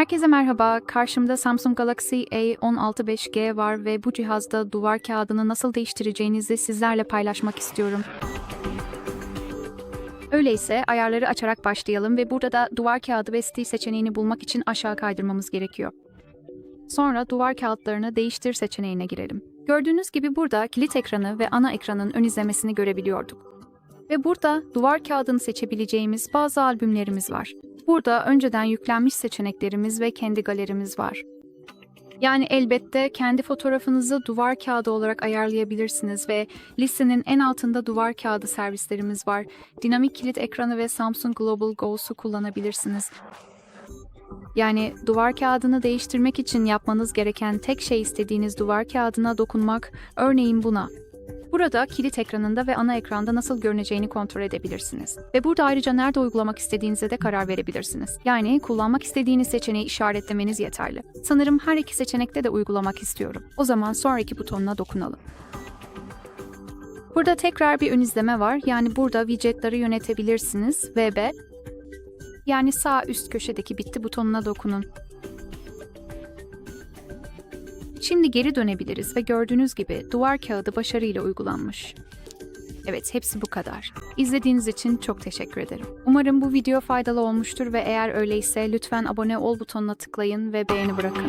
Herkese merhaba. Karşımda Samsung Galaxy A16 5G var ve bu cihazda duvar kağıdını nasıl değiştireceğinizi sizlerle paylaşmak istiyorum. Öyleyse ayarları açarak başlayalım ve burada da duvar kağıdı ve stil seçeneğini bulmak için aşağı kaydırmamız gerekiyor. Sonra duvar kağıtlarını değiştir seçeneğine girelim. Gördüğünüz gibi burada kilit ekranı ve ana ekranın ön izlemesini görebiliyorduk. Ve burada duvar kağıdını seçebileceğimiz bazı albümlerimiz var. Burada önceden yüklenmiş seçeneklerimiz ve kendi galerimiz var. Yani elbette kendi fotoğrafınızı duvar kağıdı olarak ayarlayabilirsiniz ve listenin en altında duvar kağıdı servislerimiz var. Dinamik kilit ekranı ve Samsung Global Go'su kullanabilirsiniz. Yani duvar kağıdını değiştirmek için yapmanız gereken tek şey istediğiniz duvar kağıdına dokunmak, örneğin buna. Burada kilit ekranında ve ana ekranda nasıl görüneceğini kontrol edebilirsiniz. Ve burada ayrıca nerede uygulamak istediğinize de karar verebilirsiniz. Yani kullanmak istediğiniz seçeneği işaretlemeniz yeterli. Sanırım her iki seçenekte de uygulamak istiyorum. O zaman sonraki butonuna dokunalım. Burada tekrar bir ön izleme var. Yani burada widgetleri yönetebilirsiniz. VB yani sağ üst köşedeki bitti butonuna dokunun. Şimdi geri dönebiliriz ve gördüğünüz gibi duvar kağıdı başarıyla uygulanmış. Evet, hepsi bu kadar. İzlediğiniz için çok teşekkür ederim. Umarım bu video faydalı olmuştur ve eğer öyleyse lütfen abone ol butonuna tıklayın ve beğeni bırakın.